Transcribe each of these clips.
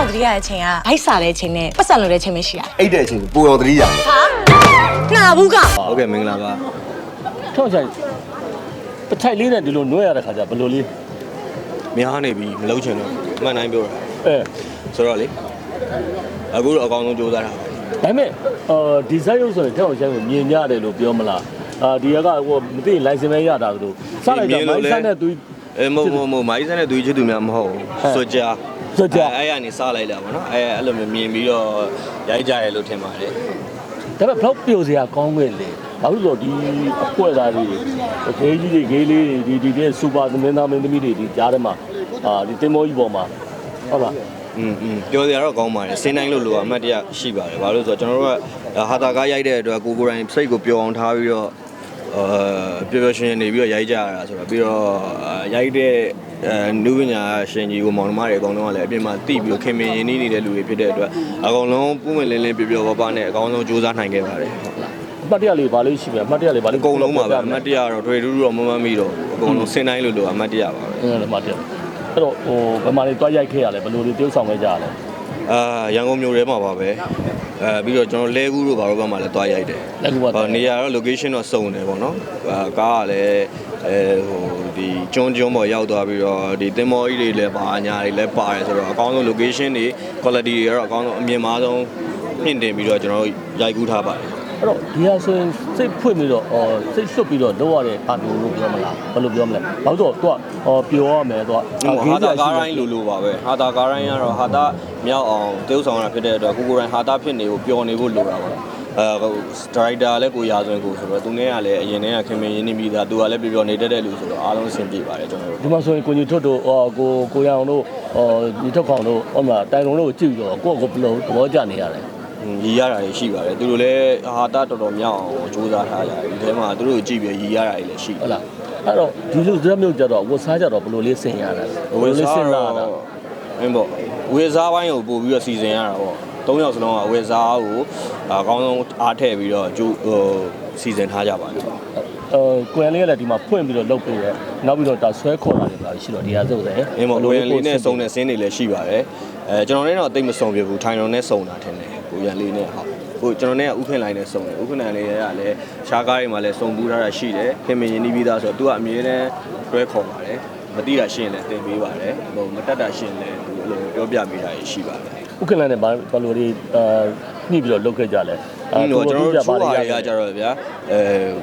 ကိုတတိယအချိန်ကဘိုက်စားတဲ့အချိန်နဲ့ပတ်စံလို့တဲ့အချိန်ပဲရှိတာအိတ်တဲ့အချိန်ပူတော်သတိရဟာနာဘူးကဟုတ်ကဲ့မင်္ဂလာပါထောက်ချိုင်တစ်ထိုက်လေးနဲ့ဒီလိုနှွဲရတဲ့ခါကျဘယ်လိုလေးများနေပြီမလုံးချင်တော့အမှန်တိုင်းပြောတာအဲဆိုတော့လေအခုတော့အကောင်းဆုံးကြိုးစားတာဒါပေမဲ့အာဒီဇိုင်းရုပ်ဆိုရင်ထောက်ချိုင်ကိုမြင်ရတယ်လို့ပြောမလားအာဒီကဟိုမသိရင် license ပဲရတာလို့စလိုက်တာမိုင်းဆန်းတဲ့သူ အဲမဟုတ်မဟုတ်မဟုတ်မိုင်းစန်းတဲ့သူချစ်သူများမဟုတ်ဟဲ့ဘူးစွကြ စွကြ အဲ့ရနေစားလိုက်တာပေါ့နော်အဲအဲ့လိုမျိုးမြင်ပြီးတော့ရိုက်ကြရလို့ထင်ပါတယ် ဒါပေမဲ့ဘလောက်ပြိုစရာကောင်းခဲ့လေဘာလို့လဲဆိုတော့ဒီအပွဲသားတွေဂေးကြီးတွေဂေးလေးတွေဒီဒီတဲ့စူပါသမင်းသားမင်းသမီးတွေဒီကြားထဲမှာအာဒီတင်မောကြီးပေါ်မှာဟုတ်လား อืมอืมပြောစရာတော့ကောင်းပါတယ်စင်းတိုင်းလို့လို့အမှတ်တရရှိပါတယ်ဘာလို့လဲဆိုတော့ကျွန်တော်တို့ကဟာတာကားရိုက်တဲ့အတွက်ကိုကိုယ်တိုင်စိတ်ကိုပျော်အောင်ထားပြီးတော့အာပျော်ပျော်ရွှင်ရွှင်နေပြီးတော့ရိုက်ကြရတာဆိုတော့ပြီးတော့အာရိုက်တဲ့ အဲနုပညာရှင်ကြီးကိုမောင်နှမတွေအကုန်လုံးကလည်းအပြင်မှာတိပြီးတော့ခင်မင်ရင်းနှီးနေတဲ့လူတွေဖြစ်တဲ့အတွက်အကုန်လုံးပုံမှန်လင်းလင်းပျော်ပျော်ပါပါနဲ့အကောင်းဆုံးကြိုးစားနိုင်ခဲ့ပါတယ်ဟုတ်လားအမှတ်တရလေးဘာလေးရှိမလဲအမှတ်တရလေးဘာလေးအကုန်လုံးပါပဲအမှတ်တရတော့တွေ့ထူးထူးတော့မမမီတော့အကုန်လုံးစင်းတိုင်းလို့လို့အမှတ်တရပါပဲအဲ့ဒါမှတ်တရအဲ့တော့ဟိုဘယ်မှာလေးတွားရိုက်ခဲ့ရလဲဘယ်လိုလေးတိုးဆောင်ခဲ့ကြရလဲ အာရန်ကုန်မြို့ထဲမှာပါပဲအဲပြီးတော့ကျွန်တော်လဲကူးတို့ဘာလို့ဘက်မှာလည်းတွားရိုက်တယ်လက်ကူပါဟောနေရာတော့ location တော့စုံတယ်ပေါ့နော်အာကားကလည်းအဲဟိုဒီကျွန်းကျွန်းပေါ်ရောက်သွားပြီးတော့ဒီတင်မောကြီးတွေလည်းပါညာတွေလည်းပါတယ်ဆိုတော့အကောင်းဆုံး location တွေ quality တွေကတော့အကောင်းဆုံးအမြင်မားဆုံးမြင့်တင်ပြီးတော့ကျွန်တော်တို့ရိုက်ကူးထားပါတယ် အဲ့တော့ဒီဟာဆိုရင်စိတ်ဖွင့်ပြီးတော့အော်စိတ်လွတ်ပြီးတော့လောက်ရတဲ့အာမျိုးလို့ပြောမလားဘယ်လိုပြောမလဲဘာလို့တော့သူကဟောပျော်ရမယ်သူကဟာတာကားတိုင်းလိုလိုပါပဲဟာတာကားတိုင်းကတော့ဟာတာမြောက်အောင်တေးဥဆောင်ရတာဖြစ်တဲ့အတွက်ကိုကိုတိုင်းဟာတာဖြစ်နေကိုပျော်နေဖို့လိုတာပါအဲဟိုဒရိုက်တာလည်းကိုရာဇဝင်ကိုဆိုတော့သူနဲ့ကလည်းအရင်တည်းကခင်မင်ရင်းနှီးပြီးသားသူကလည်းပျော်ပျော်နေတတ်တဲ့လူဆိုတော့အားလုံးအဆင်ပြေပါတယ်ကျွန်တော်တို့ဒီမှာဆိုရင်ကိုညွတ်ထွတ်တို့ဟောကိုကိုရအောင်တို့ဟောညီထုတ်ကောင်တို့ဟောမှာတိုင်ကုန်တို့ကိုကြည့်ပြီးတော့ကိုယ့်ကိုဘယ်လိုသဘောကျနေရလဲ ရည်ရတာတွေရှိပါတယ်သူတို့လည်းဟာတာတော်တော်မြောက်အောင်စူးစမ်းထားကြတယ်ဒီထဲမှာသူတို့ကိုကြည့်ပြီးရည်ရတာတွေလည်းရှိဟုတ်လားအဲ့တော့ဒီလိုဇက်မျိုးကြတော့ဝတ်စားကြတော့ဘယ်လိုလေးဆင်ရတာလဲဘယ်လိုလေးဆင်လာတာမင်းပေါ့ဝေစားပိုင်းကိုပို့ပြီးတော့စီစဉ်ရတာပေါ့၃ယောက်စလုံးကဝေစားကိုအကောင်းဆုံးအားထည့်ပြီးတော့ကျိုးဟိုစီစဉ်ထားကြပါတယ်အဲကိုရန်လေးကလည်းဒီမှာဖွင့်ပြီးတော့လုပ်ပေးတယ်နောက်ပြီးတော့ဒါဆွဲခေါ်လာတယ်ဗျာရှိတော့ဒီဟာသုတ်တယ်မင်းပေါ့ကိုရန်လေးနဲ့စုံတဲ့ဆင်းတွေလည်းရှိပါတယ်အဲကျွန်တော်လည်းတော့အသိမစုံပြဘူးထိုင်တော်နဲ့စုံတာထင်တယ် ကိုရန်လေးနဲ့ဟုတ်ဟိုကျွန်တော်နဲ့ကဥခင်လိုင်းနဲ့စုံတယ်ဥခင်လိုင်းလေးကလည်းရှားကားတွေမှာလည်းစုံပူးထားတာရှိတယ်ခင်မင်ရင်းနှီးပြီးသားဆိုတော့သူကအမြဲတမ်းတွဲခေါ်ပါတယ်မတိတာရှိရင်လည်းတင်ပေးပါတယ်ဟိုမတက်တာရှိရင်လည်းသူအဲ့လိုပြောပြပေးတာရှိပါတယ်ဥက္ကလန်နဲ့ဘာဘယ်လိုလေးအာနှိပြီးတော့လုပ်ခဲ့ကြလဲအဲ့တော့ကျွန်တော်တို့ချိုးဘာပါတွေရရရကြတော့ဗျာအဲ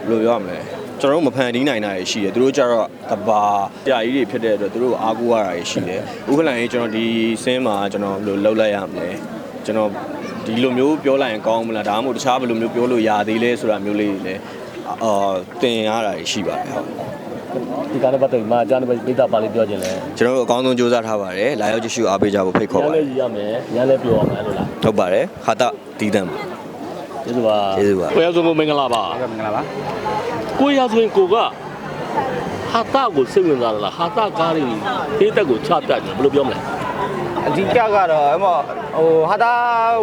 ဘယ်လိုပြောရမလဲကျွန်တော်တို့မဖန်တီးနိုင်တာတွေရှိတယ်သူတို့ကြတော့တဘာဆရာကြီးတွေဖြစ်တဲ့အတွက်သူတို့အားကိုးရတာတွေရှိတယ်ဥက္ကလန်ကြီးကျွန်တော်ဒီစင်းမှာကျွန်တော်ဘယ်လိုလှုပ်လိုက်ရမလဲကျွန်တော် ဒီလိုမျိုးပြောလိုက်ရင်ကောင်းမလားဒါမှမဟုတ်တခြားဘယ်လိုမျိုးပြောလို့ရသေးလဲဆိုတာမျိုးလေးတွေလည်းအာတင်ရတာတွေရှိပါတယ်ဟုတ်ဒီကနေ့ပတ်သက်ပြီးမှာအကြမ်းပဲပိဿပါလေးပြောခြင်းလဲကျွန်တော်တို့အကောင်းဆုံးစူးစမ်းထားပါတယ်လာရောက်ကြည့်ရှုအားပေးကြဖို့ဖိတ်ခေါ်ရန်ပါတလဲယ်ရည်ရမယ်ရန်လဲပြောရမယ်လို့လားဟုတ်ပါတယ်ဟာတာတီးတံပါကျေးဇူးပါကျေးဇူးပါကိုရဆုံးကိုမင်္ဂလာပါဟုတ်ကဲ့မင်္ဂလာပါကိုရဆိုရင်ကိုကဟာတာကိုစိတ်ဝင်စားလားဟာတာကားတွေအေးတက်ကိုချပြတယ်ဘယ်လိုပြောမလဲ အဓိကကတော့အမေဟိုဟာတာ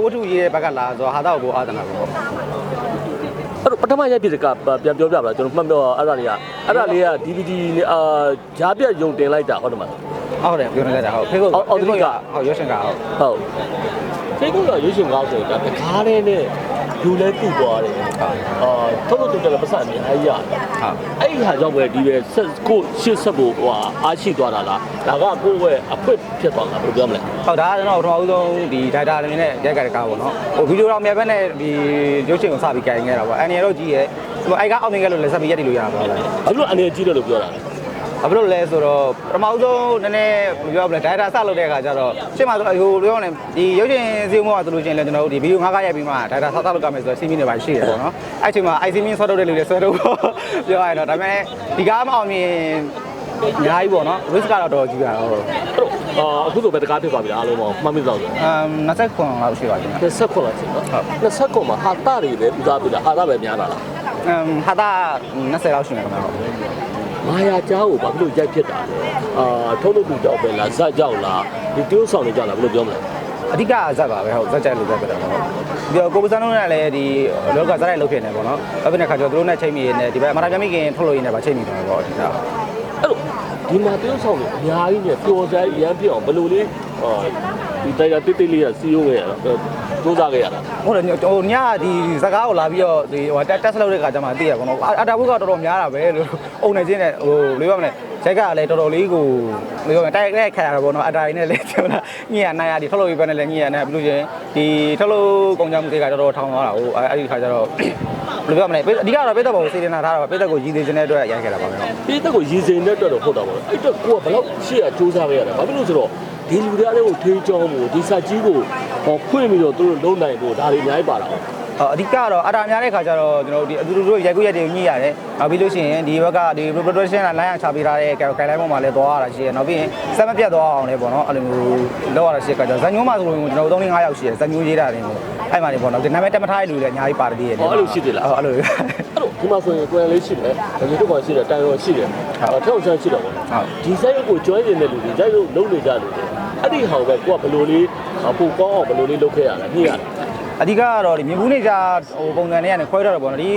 ဝတ္ထုရေးတဲ့ဘက်ကလာဆိုတော့ဟာတာကိုအာသနာပေါ့အဲ့တော့ပထမရိုက်ဖြစ်တဲ့ကပြန်ပြောပြပါလားကျွန်တော်မှတ်ပြောအဲ့ဒါလေးကအဲ့ဒါလေးက DVD နဲ့အာဂျားပြတ်ယုံတင်လိုက်တာဟုတ်တယ်မလားဟုတ်တယ်ပြောနေကြတာဟုတ်ဖေကုတ်အော်အော်ဒီကဟုတ်ရွှေရှင်ကဟုတ်ဟုတ် ဖေကုတ်ကရွေးရှင်ကောင်းဆိုတော့တကားလေးနဲ့ယူလဲတူသွားတယ်အာထုတ်လို့တူတယ်ပတ်စံအများကြီးရတယ်ဟုတ်အဲ့ဒီဟာကြောင့်ပဲဒီပဲဆက်ကိုရှစ်ဆက်ဖို့ဟိုဟာအားရှိသွားတာလားဒါကကိုယ့်ရဲ့အဖွင့်ဖြစ်သွားတာဘယ်လိုပြောမလဲဟုတ်ဒါကကျွန်တော်ပထမဦးဆုံးဒီဒိုက်တာအနေနဲ့ရိုက်ကြတဲ့ကားပေါ့နော်ဟိုဗီဒီယိုတော့အများဘက်နဲ့ဒီရုပ်ရှင်ကိုစပြီးကြိုင်ခဲ့တာပေါ့အန်ရီတော့ကြီးရဲ့ဟိုအဲ့ကအောက်နေခဲ့လို့လည်းဆက်ပြီးရက်တည်လို့ရပါလားဘာလို့အနေကြီးတယ်လို့ပြောတာလဲ ဘာဖြစ်လို့လဲဆိုတော့ပထမဦးဆုံးနည်းနည်းဘယ်ပြောမလဲဒိုက်တာစလုပ်တဲ့အခါကျတော့ရှင်းမှာဆိုဟိုပြောနေဒီရုပ်ရှင်စီးမှုကဆိုလို့ချင်းလည်းကျွန်တော်တို့ဒီဗီဒီယိုငါးကားရိုက်ပြီးမှဒိုက်တာဆောက်ဆောက်လုပ်ကြမယ်ဆိုတော့စီးမီနေပါရှိတယ်ပေါ့နော်အဲ့ချိန်မှာ IC မင်းဆော့တော့တဲ့လူတွေဆွဲတော့ပြောရရင်တော့ဒါပေမဲ့ဒီကားမအောင်မြင်အများကြီးပေါ့နော် risk ကတော့တော်တော်ကြီးတာဟုတ်အဲ့တော့အာအခုဆိုပဲတကားဖြစ်သွားပြီလားအားလုံးပေါင်းမှတ်မိတော့ဆိုအမ်29လောက်ရှိပါခင်ဗျ20ခွက်လားရှင်နော်20ခွက်မှာဟာတာတွေပဲပြီးသားပြီလားဟာတာပဲများတာလားအမ်ဟာတာ20လောက်ရှိနေခင်ဗျဟုတ် မာယာကြားကိုဘာဖြစ်လို့ရိုက်ဖြစ်တာလဲအာထုတ်လို့သူကြောက်ပဲလားဇက်ကြောက်လားဒီတိုးဆောင်နေကြလားဘယ်လိုပြောမလဲအဓိကဇက်ပါပဲဟုတ်ဇက်ကြိုက်လို့ဇက်ပြတယ်ပေါ့နော်ပြီးတော့ကိုပစံလုံးနဲ့လည်းဒီလောကဇက်လိုက်လုပ်ဖြစ်နေပေါ့နော်အဲ့ဒီခါကျတော့သူတို့နဲ့ချိန်မိနေဒီဘက်အမရာပြမိခင်ထုတ်လို့ရင်းနဲ့ပါချိန်မိတယ်ပေါ့အဓိကအဲ့တော့ဒီမှာတိုးဆောင်နေအများကြီးနဲ့ပျော်စရာရမ်းပြအောင်ဘယ်လိုလေးအာ ဒီတိုက်တာတိတ်တိတ်လေးကစီယိုးခဲ့ရတာစူးစမ်းခဲ့ရတာဟုတ်တယ်ဟိုညဒီစကားကိုလာပြီးတော့ဒီဟိုတက်တက်လုပ်တဲ့ခါကျမှသိရပါတော့အတာဘုကတော်တော်များတာပဲလို့အုံနေချင်းနဲ့ဟိုလေးပါမလဲဇက်ကလည်းတော်တော်လေးကိုလေးပါတိုက်တိုက်ခါရတာပေါ့နော်အတာရင်းနဲ့လည်းကျွန်တော်ညရနိုင်ရဒီထုတ်လို့ပြီးပဲနဲ့လည်းညရနဲ့ပြီးလို့ချင်းဒီထုတ်လို့ကုန်ကြမှုတွေကတော်တော်ထောင်းသွားတာဟိုအဲ့ဒီခါကျတော့ဘယ်လိုပြောမလဲအဓိကတော့ပိတ်သက်ပေါ်ကိုစေတနာထားတာပိတ်သက်ကိုရည်သေးခြင်းတဲ့အတွက်ရိုက်ခဲ့တာပါပဲဒီတက်ကိုရည်စင်တဲ့အတွက်တော့ဟုတ်တာပေါ့အဲ့တော့ကိုကဘယ်တော့ရှေ့ကစူးစမ်းခဲ့ရတာဘာဖြစ်လို့ဆိုတော့ ဒီလူတွေအားလုံးကိုထေးကြောင်းမှုဒီစာကြီးကိုဟောဖွင့်ပြီးတော့သူတို့လုံးနိုင်ဖို့ဒါတွေအများကြီးပါလာအောင်အော်အဓိကတော့အတာများတဲ့ခါကျတော့ကျွန်တော်တို့ဒီအတူတူတို့ရိုက်ကူးရက်တွေကိုညှိရတယ်။နောက်ပြီးလို့ရှိရင်ဒီဘက်ကဒီ production က line ချပေးထားတဲ့ guideline ပေါ်မှာလည်းသွားရတာရှိရ။နောက်ပြီးရင်စက်မပြတ်သွားအောင်လည်းပေါ့နော်အဲ့လိုမျိုးလောက်ရတာရှိတဲ့ခါကျတော့ဇန်ညိုးမှာဆိုလို့ကျွန်တော်တို့3 5ယောက်ရှိတယ်ဇန်ညိုးရေးတာတွေပေါ့အဲ့မှာနေပေါ့နော်ဒီနာမည်တက်မထားတဲ့လူတွေလည်းအများကြီးပါတည်ရတယ်ဟောအဲ့လိုရှိသေးလားဟုတ်အဲ့လိုအဲ့တော့ဒီမှာဆိုရင်ကိုယ်လေးရှိတယ်ဒါကြီးတို့ကောင်ရှိတယ်တိုင်ရောရှိတယ်အဲထောက်ချမ်းရှိတယ်ပေါ့ဒီစိုက်ရုပ်ကိုကျွမ်းကျင်တဲ့လူတွေစိုက်ရုပ်လုံးနေကြလူတွေ အဲ့ဒီဟောင်ပဲကိုကဘယ်လိုလေးပိုကောင်းအောင်ဘယ်လိုလေးလုပ်ခဲ့ရလဲညှိရတယ်အဓိကကတော့ဒီမြင်ဘူးနေကြဟိုပုံစံတွေကနေခွဲထွက်တော့ပေါ့နော်ဒီ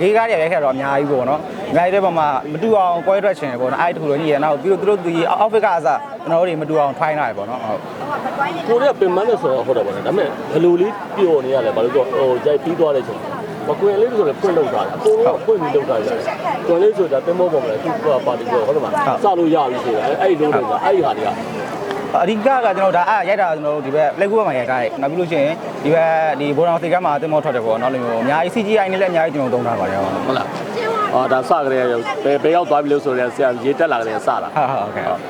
ဂေးကားတွေရိုက်ခဲ့တော့အများကြီးပေါ့နော်အများကြီးတဲ့ပုံမှာမတူအောင်ခွဲထွက်ချင်တယ်ပေါ့နော်အဲ့ဒီတစ်ခုတော့ညှိရနောက်ပြီးတော့သူတို့ဒီအောက်ဖစ်ကအစားကျွန်တော်တို့တွေမတူအောင်ထိုင်းထားတယ်ပေါ့နော်ဟုတ်ကိုရပင်မနဲ့ဆိုတော့ဟုတ်တယ်ပေါ့နော်ဒါပေမဲ့ဘယ်လိုလေးပျော်နေရလဲဘာလို့ဆိုဟိုရိုက်ပြီးသွားတဲ့ချိန်မကွယ်လေးဆိုလည်းဖွင့်လောက်တာအကုန်လုံးဖွင့်ပြီးလောက်တာရတယ်ကွယ်လေးဆိုတာတင်မောပေါ်မှာသူကပါတီဆိုဟုတ်တယ်မလားစလို့ရပြီဆိုတာအဲ့ဒီလုံးတွေကအဲ့ဒီဟာတွေက အဓိကကကျွန်တော်ဒါအားရိုက်တာကျွန်တော်တို့ဒီဘက်လက်ကူဘက်မှာရိုက်ထားတယ်နောက်ပြီးလို့ရှိရင်ဒီဘက်ဒီဘောတော်စီကမ်းမှာတင်မောထွက်တယ်ပေါ့နော်လို့မျိုးအများကြီး CGI နဲ့လည်းအများကြီးကျွန်တော်သုံးထားပါတယ်ဟုတ်ဟုတ်လားအော်ဒါစကြရဘယ်ဘယ်ရောက်သွားပြီလို့ဆိုတော့ဆရာရေတက်လာကြတယ်စတာဟုတ်ဟုတ်ကဲ့အဲ့တော့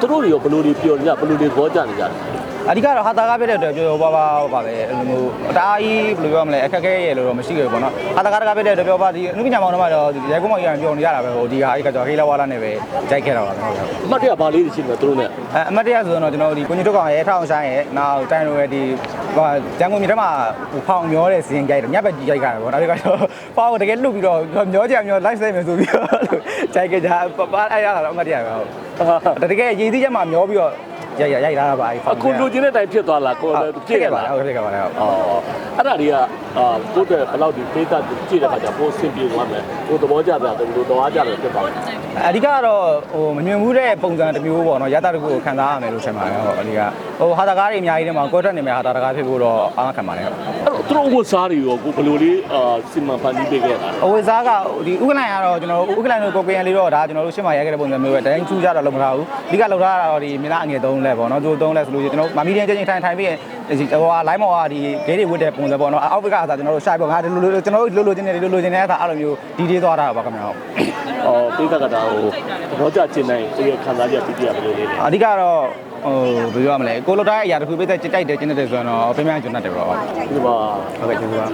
သူတို့တွေရောဘယ်လိုတွေပျော်နေကြဘယ်လိုတွေခေါ်ကြနေကြလဲ အဓိကတော့ဟာတာကားပြတဲ့အတွက်ပြောပြောပါပါပါပဲအဲ့လိုမျိုးအတားကြီးဘယ်လိုပြောမလဲအခက်အခဲရဲ့လို့တော့မရှိခဲ့ဘူးပေါ့နော်ဟာတာကားတကားပြတဲ့အတွက်ပြောပါဒီအနုပညာမောင်နှမတော့ဒီရိုက်ကုန်းမောင်ကြီးကပြောနေရတာပဲဟိုဒီဟာအဲ့ကကြောင့်ဟေးလာဝါလာနဲ့ပဲကြိုက်ခဲ့တော့ပါပဲဟုတ်ကဲ့အမှတ်တရဘာလေးတွေရှိနေလဲသူတို့နဲ့အဲအမတ်တရားဆိုတော့ကျွန်တော်ဒီကိုကြီးတို့ကောင်ရဲ့ထောင်ဆိုင်ရဲ့နောက်တိုင်လိုရဲ့ဒီဟိုဂျန်ကုန်မြေထဲမှာဖောင်မျောတဲ့စီရင်ကြိုက်တယ်ညဘက်ကြီးကြိုက်ကြတယ်ပေါ့နောက်တစ်ခါတော့ဖောင်ကိုတကယ်လွတ်ပြီးတော့မျောကြမျော live ဆက်မယ်ဆိုပြီးတော့ကြိုက်ကြပါအဲ့ရတာတော့အမတ်တရားပဲဟုတ်တကယ်ရည်သီးချက်မှာမျောပြီးတော့ ရိုက်ရိုက်လာတာပါအဲ့ဖောင်အခုလူချင်းတဲ့တိုင်ဖြစ်သွားလားကိုယ်ပြည့်ရလားဟုတ်ကဲ့ပါလားဟုတ်အော်အဲ့ဒါတွေကအာကိုယ့်တဲ့ဘယ်လောက်ဒီ data ကြည့်တဲ့ခါကျပိုစင်ပြေသွားမယ်ကိုယ်သဘောကျတာတူလို့တော့အားကြတယ်ဖြစ်ပါမယ်အဓိကတော့ဟိုမမြင်ဘူးတဲ့ပုံစံတစ်မျိုးပေါ့နော်ရတာတစ်ခုကိုခံစားရမယ်လို့ထင်ပါတယ်ဟုတ်အဓိကဟိုဟာတာကားတွေအများကြီးထဲမှာကွက်ထွက်နေမယ်ဟာတာကားဖြစ်ဖို့တော့အားမခံပါနဲ့ဟုတ်အဲ့တော့သူတို့ဝတ်စားတွေရောကိုဘယ်လိုလေးအာစီမံဖန်တီးပေးခဲ့တာလဲအဝေစားကဒီဥက္ကလိုင်ကတော့ကျွန်တော်ဥက္ကလိုင်တို့ကိုကိုရန်လေးတော့ဒါကျွန်တော်တို့ရှင်းမရိုက်ခဲ့တဲ့ပုံစံမျိုးပဲတိုင်းချူးကြတော့လုံးမထားဘူးအဓိကလောက်ထားတာတော့ဒီမြေသားအငယ်၃လက်ပေါ့နော်သူ၃လက်ဆိုလို့ကျွန်တော်မမီဒီယံချင်းချင်းထိုင်ထိုင်ပြီးဟိုဟာ line မော်ကဒီဂေးတွေဝတ်တဲ့ပုံစံပေါ့နော်အောက်ဘက်ကဆိုကျွန်တော်တို့ရှိုက်ပေါ့ငါဒီလိုလိုကျွန်တော်တို့လိုလိုချင်းနေလိုလိုချင်းနေတဲ့အဲ့လိုမျိုးဒီဒီသွားတာပါခင်ဗျာဟုတ်အော်ပိသကတာဟိုသဘောကျကျင်နိုင်တကယ်ခံစားချက်ပြီးပြရဘယ်လိုလေးလဲအဓိကတော့ဟိုဘယ်လိုရမလဲကိုလိုတိုင်းအရာတစ်ခုပြည့်တဲ့ကြိုက်တယ်ကျင်းတဲ့ဆိုရင်တော့အဖေများကျွန်တတ်တယ်ပေါ့ဟုတ်ဒီမှာကဲ့ကျေးဇူးပါ